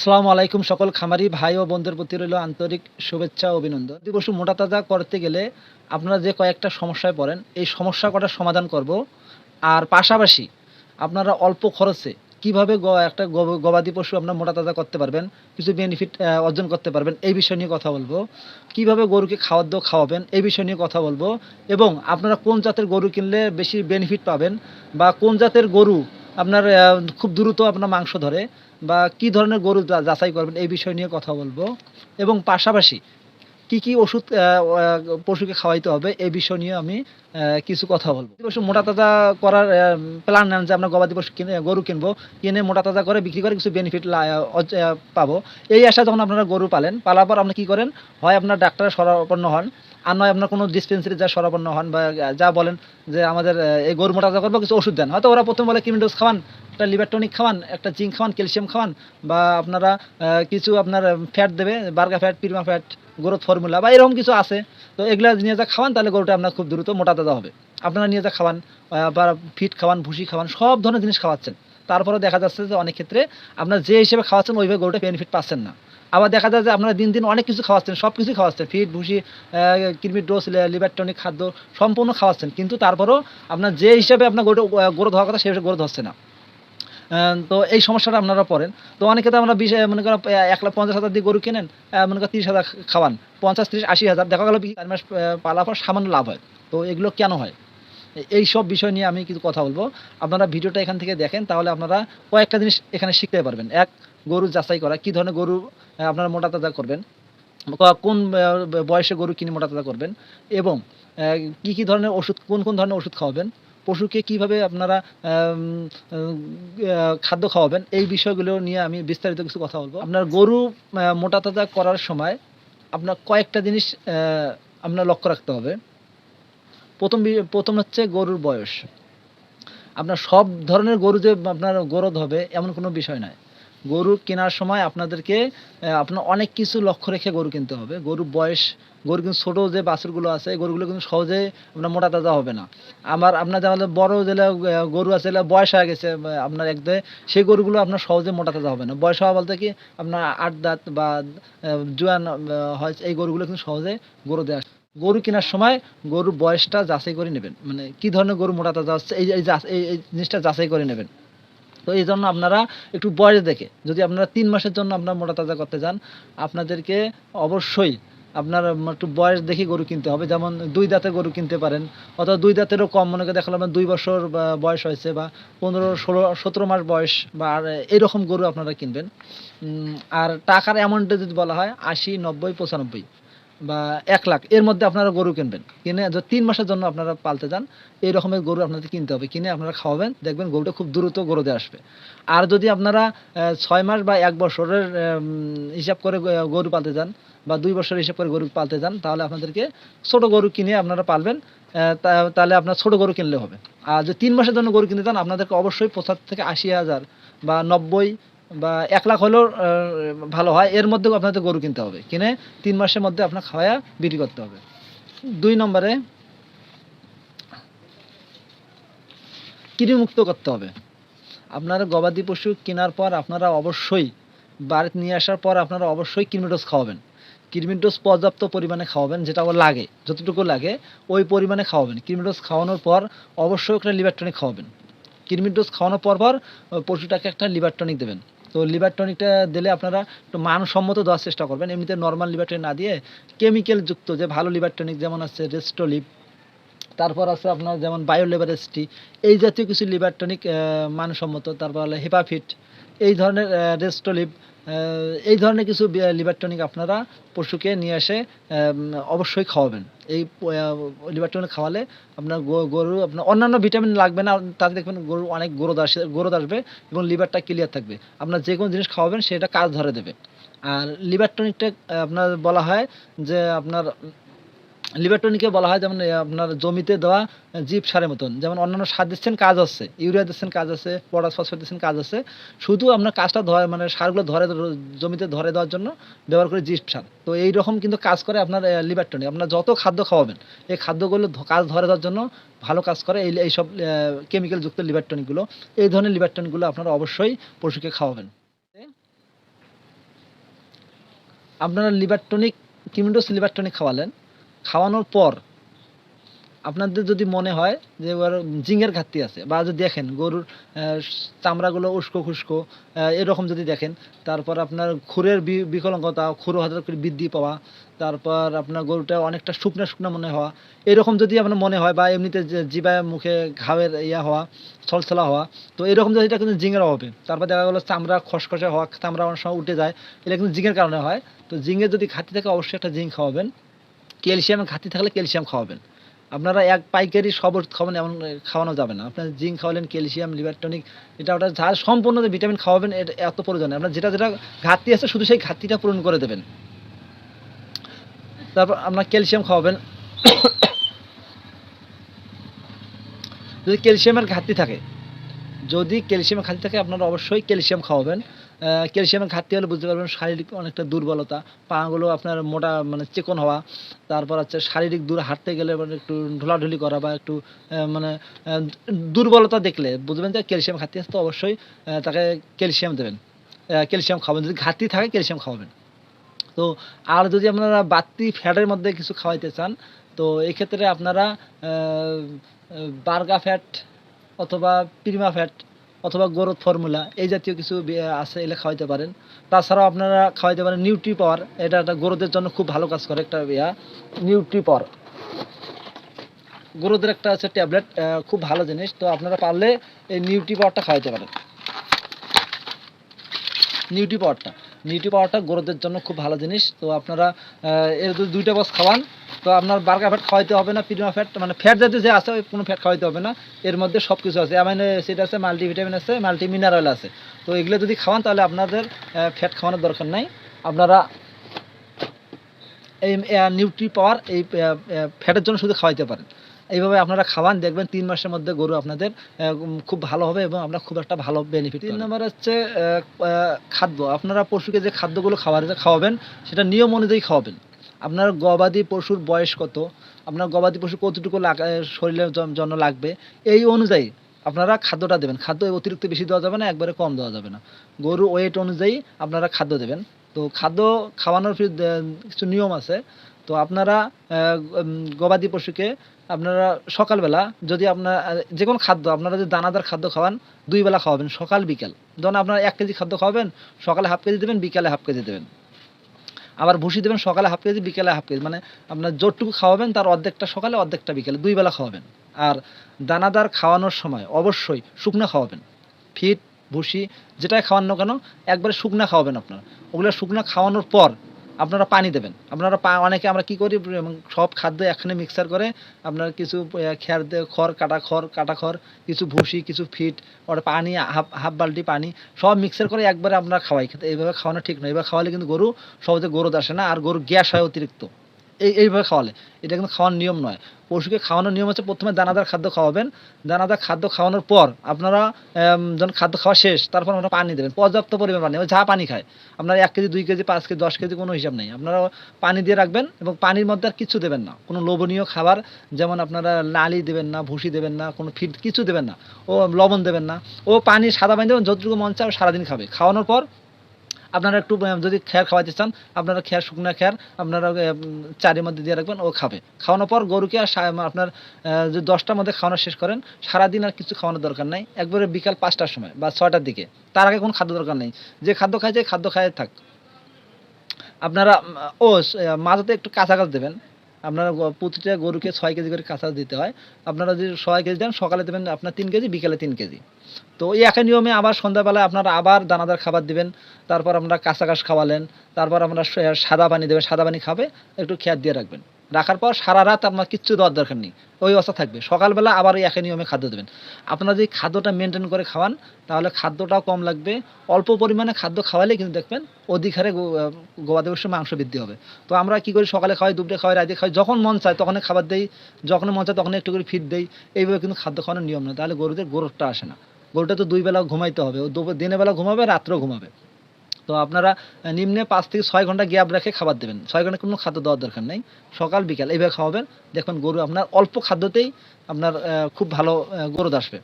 আসসালামু আলাইকুম সকল খামারি ভাই ও বোনদের প্রতি রইল আন্তরিক শুভেচ্ছা অভিনন্দন। পশু মোটা তাজা করতে গেলে আপনারা যে কয়েকটা সমস্যায় পড়েন, এই সমস্যা কটার সমাধান করব। আর পাশাপাশি আপনারা অল্প খরচে কীভাবে একটা গবাদি পশু আপনার মোটা তাজা করতে পারবেন, কিছু বেনিফিট অর্জন করতে পারবেন, এই বিষয় নিয়ে কথা বলব। কীভাবে গরুকে খাওয়াদ্য খাওয়াবেন, এই বিষয় নিয়ে কথা বলব। এবং আপনারা কোন জাতের গরু কিনলে বেশি বেনিফিট পাবেন বা কোন জাতের গরু আপনার খুব দ্রুত আপনার মাংস ধরে বা কি ধরনের গরু যাচাই করবেন এই বিষয় নিয়ে কথা বলব। এবং পাশাপাশি কি কি ওষুধ পশুকে খাওয়াইতে হবে এই বিষয় নিয়ে আমি কিছু কথা বলব। পশু মোটা তাজা করার প্ল্যান নেন যে আমরা গবাদি পশু কিনে, গরু কিনবো, কিনে মোটা তাজা করে বিক্রি করে কিছু বেনিফিট পাবো। এই আশা যখন আপনারা গরু পালেন, পালার পর আপনি কি করেন, হয় আপনার ডাক্তারের শরণাপন্ন হন আর নয় আপনার কোনো ডিসপেন্সারি যা শরণাপন্ন হন বা যা বলেন যে আমাদের এই গরু মোটা করব, কিছু ওষুধ দেন। হয়তো ওরা প্রথম বলে কিমিডোজ খাওয়ান, একটা লিভার টনিক খাওয়ান, একটা জিঙ্ক খাওয়ান, ক্যালসিয়াম খাওয়ান, বা আপনারা কিছু আপনার ফ্যাট দেবে, Berga fat Prima fat growth formula, বা এরকম কিছু আছে। তো এগুলা নিয়ে যা খাওয়ান, তাহলে গরুটা আপনার খুব দ্রুত মোটা তাজা হবে। আপনারা নিয়ে যা খাওয়ান বা ফিট খাওয়ান, ভুসি খাওয়ান, সব ধরনের জিনিস খাওয়াচ্ছেন। তারপরে দেখা যাচ্ছে যে অনেক ক্ষেত্রে আপনার যে হিসেবে খাওয়াচ্ছেন, ওইভাবে গরুটা বেনিফিট পাচ্ছেন না। আবার দেখা যায় যে আপনারা দিন দিন অনেক কিছু খাওয়াচ্ছেন সব কিছুই খাওয়াচ্ছেন। ফিট, ভুসি কৃমির ডোজ লিভার টনিক খাদ্য সম্পূর্ণ খাওয়াচ্ছেন। কিন্তু তারপরেও আপনার যে হিসাবে আপনার গরু গরু ধোয়ার কথা সেই গরু ধরছে না। তো এই সমস্যাটা আপনারা পড়েন। তো অনেকে তো আমরা বিশ মনে করেন এক লাখ পঞ্চাশ হাজার দিয়ে গরু কেনেন মনে করেন তিরিশ হাজার খাওয়ান। পঞ্চাশ, তিরিশ, আশি হাজার। দেখা গেলো চার মাস পালা পর সামান্য লাভ হয়। তো এগুলো কেন হয়? এই সব বিষয় নিয়ে আমি কিছু কথা বলব। আপনারা ভিডিওটা এখান থেকে দেখেন, তাহলে আপনারা কয়েকটা জিনিস এখানে শিখতে পারবেন। এক গরু যাচাই করা, কী ধরনের গরু আপনারা মোটা তাজা করবেন কোন বয়সে গরু কিনে মোটা তাজা করবেন, এবং কি কি ধরনের ওষুধ, কোন কোন ধরনের ওষুধ খাওয়াবেন, পশুকে কীভাবে আপনারা খাদ্য খাওয়াবেন, এই বিষয়গুলো নিয়ে আমি বিস্তারিত কিছু কথা বলব। আপনার গরু মোটা তাজা করার সময় আপনার কয়েকটা জিনিস আপনার লক্ষ্য রাখতে হবে। প্রথম প্রথম হচ্ছে গরুর বয়স। আপনার সব ধরনের গরু যে আপনার গরদ হবে, এমন কোনো বিষয় নয় গরু কেনার সময় আপনাদেরকে আপনার অনেক কিছু লক্ষ্য রেখে গরু কিনতে হবে। গরুর বয়স, গরু কিন্তু ছোটো যে বাছুরগুলো আছে গরুগুলো কিন্তু সহজে আপনার মোটা তাজা হবে না। আমার আপনার যেমন বড় যেগুলো গরু আছে, এগুলো বয়স হয়ে গেছে আপনার একদে সেই গরুগুলো আপনার সহজে মোটা তাজা হবে না। বয়স হওয়া বলতে কি, আপনার আট দাঁত বা জোয়ান হয়, এই গরুগুলো কিন্তু সহজে গরু দেয় গরু কেনার সময় গরুর বয়সটা যাচাই করে নেবেন। মানে কি ধরনের গরু মোটা তাজা হচ্ছে, এই এই জিনিসটা যাচাই করে নেবেন। তো এই জন্য আপনারা একটু বয়স দেখে, যদি আপনারা তিন মাসের জন্য আপনার মোটা তাজা করতে যান আপনাদেরকে অবশ্যই আপনার একটু বয়স দেখে গরু কিনতে হবে। যেমন দুই দাঁতের গরু কিনতে পারেন, অথবা দুই দাঁতেরও কম, মনে করে দেখালাম দুই বছর বয়স হয়েছে, বা, পনেরো, ষোলো, সতেরো মাস বয়স, বা, আর এরকম গরু আপনারা কিনবেন। আর টাকার অ্যামাউন্টে যদি বলা হয়, আশি, নব্বই, পঁচানব্বই। বা এক লাখ, এর মধ্যে আপনারা গরু কিনবেন। কিনে তিন মাসের জন্য আপনারা পালতে যান, এই রকমের গরু আপনাদের কিনতে হবে। কিনে আপনারা খাওয়াবেন, দেখবেন গরুটা খুব দ্রুত গরুতে আসবে। আর যদি আপনারা ছয় মাস বা এক বছরের হিসাব করে গরু পালতে যান বা দুই বছর হিসাব করে গরু পালতে যান, তাহলে আপনাদেরকে ছোট গরু কিনে আপনারা পালবেন তাহলে আপনার ছোট গরু কিনলে হবে। আর যদি তিন মাসের জন্য গরু কিনতে চান আপনাদেরকে অবশ্যই পঁচাত্তর থেকে আশি হাজার বা নব্বই বা এক লাখ হলেও ভালো হয়, এর মধ্যেও আপনাদের গরু কিনতে হবে। কিনে তিন মাসের মধ্যে আপনার খাওয়া বিক্রি করতে হবে। দুই নম্বরে, কৃমিমুক্ত করতে হবে। আপনারা গবাদি পশু কেনার পর আপনারা অবশ্যই, বাড়িতে নিয়ে আসার পর আপনারা অবশ্যই কৃমিডোজ খাওয়াবেন। কৃমিডোজ পর্যাপ্ত পরিমাণে খাওয়াবেন, যেটা আবার লাগে, যতটুকু লাগে, ওই পরিমাণে খাওয়াবেন। কৃমিডোজ খাওয়ানোর পর অবশ্যই একটা লিভার টনিক খাওয়াবেন। কৃমির ডোজ খাওয়ানোর পর পর, পশুটাকে একটা লিভার টনিক দেবেন। তো লিভার টনিকটা দিলে আপনারা একটু মানসম্মত দেওয়ার চেষ্টা করবেন। এমনিতে নর্মাল লিভার টনিক না দিয়ে কেমিক্যাল যুক্ত যে ভালো লিভার টনিক যেমন আছে রেস্টোলিভ তারপর আছে আপনার যেমন বায়োলেভারেস্টি এই জাতীয় কিছু লিভার টনিক মানসম্মত, তারপর হলো হেপাফিট এই ধরনের রেস্টোলিভ এই ধরনের কিছু লিভার টনিক আপনারা পশুকে নিয়ে এসে অবশ্যই খাওয়াবেন। এই লিভার টনিক খাওয়ালে আপনার গরু আপনার অন্যান্য ভিটামিন লাগবে না তাতে দেখবেন গরু অনেক গরদ আসে গরদ আসবে এবং লিভারটা ক্লিয়ার থাকবে। আপনার যে কোনো জিনিস খাওয়াবেন, সেটা কাজ ধরে দেবে। আর লিভার টনিকটা আপনার বলা হয় যে আপনার লিভার টনিকে বলা হয় যেমন আপনার জমিতে দেওয়া জীব সারের মতন। যেমন অন্যান্য সার দিচ্ছেন কাজ আছে ইউরিয়া দিচ্ছেন কাজ আছে, পটাশ ফসফেট দিচ্ছেন কাজ আছে। শুধু আপনার কাজটা ধরে মানে সারগুলো ধরে জমিতে ধরে দেওয়ার জন্য ব্যবহার করে জীব সার। তো এই রকম কিন্তু কাজ করে আপনার লিভার টনিক আপনার যত খাদ্য খাওয়াবেন, এই খাদ্যগুলো কাজ ধরে দেওয়ার জন্য ভালো কাজ করে এই, এইসব কেমিক্যাল যুক্ত লিভার টনিকগুলো এই ধরনের লিভার টনিকগুলো আপনারা অবশ্যই পশুকে খাওয়াবেন। আপনারা লিভার টনিক কিমিডোস লিভার খাওয়ালেন। খাওয়ানোর পর আপনাদের যদি মনে হয় যে এবার জিঙ্গের ঘাটতি আছে, বা যদি দেখেন গরুর চামড়াগুলো উস্কো খুস্কো এরকম যদি দেখেন, তারপর আপনার খুরের বিকলাঙ্গতা, খুরো হঠাৎ করে বৃদ্ধি পাওয়া, তারপর আপনার গরুটা অনেকটা শুকনা শুকনা মনে হওয়া, এরকম যদি আপনার মনে হয়, বা এমনিতে যে জিবায় মুখে ঘাওয়ের ইয়া হওয়া, ছলছলা হওয়া, তো এরকম যদি এটা কিন্তু জিঙ্গের অভাবে, তারপর দেখা গেলো চামড়া খসখসে হওয়া, চামড়া অনেক সময় উঠে যায়, এটা কিন্তু জিঙ্গের কারণে হয়, তো জিঙ্গের যদি ঘাটতি থাকে, অবশ্যই একটা জিঙ্ক খাওয়াবেন। ক্যালসিয়ামের ঘাটতি থাকলে ক্যালসিয়াম খাওয়াবেন। আপনারা এক পাইকারি সবর খাওয়ান এমন খাওয়ানো যাবে না। আপনার জিঙ্ক খাওয়ালেন, ক্যালসিয়াম, লিভার টনিক, এটা ওটা যা সম্পূর্ণ যে ভিটামিন খাওয়াবেন এটা এত প্রয়োজন। আপনার যেটা যেটা ঘাটতি আছে, শুধু সেই ঘাটতিটা পূরণ করে দেবেন। তারপর আপনার ক্যালসিয়াম খাওয়াবেন। যদি ক্যালসিয়ামের ঘাটতি থাকে, যদি ক্যালসিয়ামের ঘাটতি থাকে, আপনারা অবশ্যই ক্যালসিয়াম খাওয়াবেন। ক্যালসিয়ামের ঘাটতি হলে বুঝতে পারবেন শারীরিক অনেকটা দুর্বলতা। পাগুলো আপনার মোটা মানে চিকন হওয়া। তারপর হচ্ছে শারীরিক দূরে হাঁটতে গেলে মানে একটু ঢোলাঢুলি করা বা একটু মানে দুর্বলতা দেখলে বুঝবেন যে ক্যালসিয়াম ঘাটতি আছে তো অবশ্যই তাকে ক্যালসিয়াম দেবেন। ক্যালসিয়াম খাওয়াবেন। যদি ঘাটতি থাকে ক্যালসিয়াম খাওয়াবেন। তো আর যদি আপনারা বাড়তি ফ্যাটের মধ্যে কিছু খাওয়াইতে চান, তো এই ক্ষেত্রে আপনারা বার্গা ফ্যাট অথবা প্রিমা ফ্যাট অথবা গ্রোথ ফর্মুলা এই জাতীয় কিছু আছে এলে খাওয়াইতে পারেন। তাছাড়াও আপনারা খাওয়াইতে পারেন নিউট্রি পাওয়ার এটা একটা গরুদের জন্য খুব ভালো কাজ করে একটা ইয়া নিউট্রি পাওয়ার গরুদের একটা আছে ট্যাবলেট খুব ভালো জিনিস। তো আপনারা পারলে এই নিউট্রি পাওয়ারটা খাওয়াইতে পারেন। নিউট্রি পাওয়ারটা নিউট্রি পাওয়ারটা গরুদের জন্য খুব ভালো জিনিস। তো আপনারা এর যদি দুইটা বস খাওয়ান, তো আপনার বার্গা ফ্যাট খাওয়াইতে হবে না প্রিমা ফ্যাট মানে ফ্যাট জাতীয় যে আছে কোনো ফ্যাট খাওয়াইতে হবে না। এর মধ্যে সব কিছু আছে। অ্যামাইনো অ্যাসিড আছে মাল্টিভিটামিন আছে মাল্টি মিনারেল আছে। তো এগুলো যদি খাওয়ান, তাহলে আপনাদের ফ্যাট খাওয়ানোর দরকার নাই। আপনারা এই নিউট্রি পাওয়ার এই ফ্যাটের জন্য শুধু খাওয়াইতে পারেন। এইভাবে আপনারা খাওয়ান দেখবেন তিন মাসের মধ্যে গরু আপনাদের খুব ভালো হবে এবং আপনার খুব একটা ভালো বেনিফিট তিন নম্বর হচ্ছে খাদ্য। আপনারা পশুকে যে খাদ্যগুলো খাওয়ার খাওয়াবেন সেটা নিয়ম অনুযায়ী খাওয়াবেন। আপনার গবাদি পশুর বয়স কত? আপনার গবাদি পশু কতটুকু শরীরের জন্য লাগবে? এই অনুযায়ী আপনারা খাদ্যটা দেবেন। খাদ্য অতিরিক্ত বেশি দেওয়া যাবে না একবারে কম দেওয়া যাবে না। গরু ওয়েট অনুযায়ী আপনারা খাদ্য দেবেন। তো খাদ্য খাওয়ানোর কিছু নিয়ম আছে। তো আপনারা গবাদি পশুকে আপনারা সকালবেলা যদি আপনার যে কোনো খাদ্য, আপনারা যদি দানাদার খাদ্য খাওয়ান, দুই বেলা খাওয়াবেন, সকাল, বিকাল। যখন আপনারা এক কেজি খাদ্য খাওয়াবেন, সকালে হাফ কেজি দেবেন, বিকালে হাফ কেজি দেবেন। আবার ভুসি দেবেন, সকালে হাফ কেজি, বিকালে হাফ কেজি। মানে আপনার যতটুকু খাওয়াবেন, তার অর্ধেকটা সকালে, অর্ধেকটা বিকালে, দুই বেলা খাওয়াবেন। আর দানাদার খাওয়ানোর সময় অবশ্যই শুকনো খাওয়াবেন। ফিট, ভুসি, যেটাই খাওয়ান না কেন, একবারে শুকনা খাওয়াবেন আপনারা। ওগুলো শুকনা খাওয়ানোর পর আপনারা পানি দেবেন। আপনারা পা- অনেকে আমরা কি করি সব খাদ্য এখানে মিক্সার করে আপনার কিছু খ্যার দিয়ে খড়, কাটা খড় কাটা খড়, কিছু ভুসি, কিছু ফিট ওটা পানি, হাফ হাফ বালটি পানি, সব মিক্সার করে একবারে আপনারা খাওয়াই। এইভাবে খাওয়ানো ঠিক নয়। এইভাবে খাওয়ালে কিন্তু গরু সহজে গরুদ আসে না, আর গরু গ্যাস হয় অতিরিক্ত। এই, এইভাবে খাওয়ালে। এটা কিন্তু খাওয়ার নিয়ম নয়। পশুকে খাওয়ানোর নিয়ম হচ্ছে প্রথমে দানাদার খাদ্য খাওয়াবেন। দানাদার খাদ্য খাওয়ানোর পর আপনারা যখন খাদ্য খাওয়া শেষ, তারপর আপনারা পানি দেবেন। পর্যাপ্ত পরিমাণ পানি। যা পানি খায়। আপনারা এক কেজি, দুই কেজি, পাঁচ কেজি, দশ কেজি কোনো হিসাব নেই। আপনারা পানি দিয়ে রাখবেন এবং পানির মধ্যে আর কিছু দেবেন না। কোনো লোভনীয় খাবার, যেমন আপনারা লালি দেবেন না, ভুসি দেবেন না, কোনো ফিড কিছু দেবেন না, ও লবণ দেবেন না। ও পানি সাদা পানি দেবেন, যতটুকু মন চায় সারাদিন খাবে। খাওয়ানোর পর আপনারা একটু যদি খেয়ার খাওয়াতে চান, আপনারা খেয়ার শুকনা খেয়ার আপনারা চারের মধ্যে দিয়ে রাখবেন, ও খাবে। খাওয়ানোর পর গরুকে আর আপনার যদি দশটার মধ্যে খাওয়ানো শেষ করেন, সারাদিন আর কিছু খাওয়ানোর দরকার নাই। একবারে বিকাল পাঁচটার সময় বা ছয়টার দিকে। তার আগে কোনো খাদ্য দরকার নেই। যে খাদ্য খাইছে খাদ্য খাইয়ে থাক। আপনারা ও মাঝাতে একটু কাঁচা গাছ দেবেন। আপনারা প্রতিটা গরুকে ছয় কেজি করে কাঁচা দিতে হয়। আপনারা যদি ছয় কেজি দেন, সকালে দেবেন আপনার তিন কেজি, বিকালে তিন কেজি। তো এই একই নিয়মে আবার সন্ধ্যাবেলায় আপনারা আবার দানাদার খাবার দিবেন, তারপর আমরা কাঁচা ঘাস খাওয়ালেন, তারপর স- সাদা পানি দেবেন, সাদা পানি খাবে, একটু খেয়াল দিয়ে রাখবেন। রাখার পর সারা রাত আপনার কিচ্ছু দেওয়ার দরকার নেই। ওই অবস্থা থাকবে। সকালবেলা আবার ওই একই নিয়মে খাদ্য দেবেন। আপনারা যদি খাদ্যটা মেনটেন করে খাওয়ান, তাহলে খাদ্যটাও কম লাগবে। অল্প পরিমাণে খাদ্য খাওয়ালে কিন্তু দেখবেন অধিক হারে গবাদি পশুর মাংস বৃদ্ধি হবে। তো আমরা কি করি, সকালে খাওয়াই, দুপুরে খাওয়াই, রাতে খাওয়াই, যখন মন চায় তখনই খাবার দেই যখন মন চায় তখন একটু করে ফিট দেই। এইভাবে কিন্তু খাদ্য খাওয়ানোর নিয়ম না তাহলে গরুদের গ্রোথটা আসে না। গরুটা তো দুই বেলা ঘুমাইতে হবে। ও দিনের বেলা ঘুমাবে, রাত্রেও ঘুমাবে। তো আপনারা নিম্নে পাঁচ থেকে ছয় ঘণ্টা গ্যাপ রেখে খাবার দেবেন। ছয় ঘণ্টা কোনো খাদ্য দেওয়ার দরকার নেই। সকাল, বিকাল, এইভাবে খাওয়াবেন। দেখবেন গরু আপনার অল্প খাদ্যতেই আপনার খুব ভালো গরুদ আসবে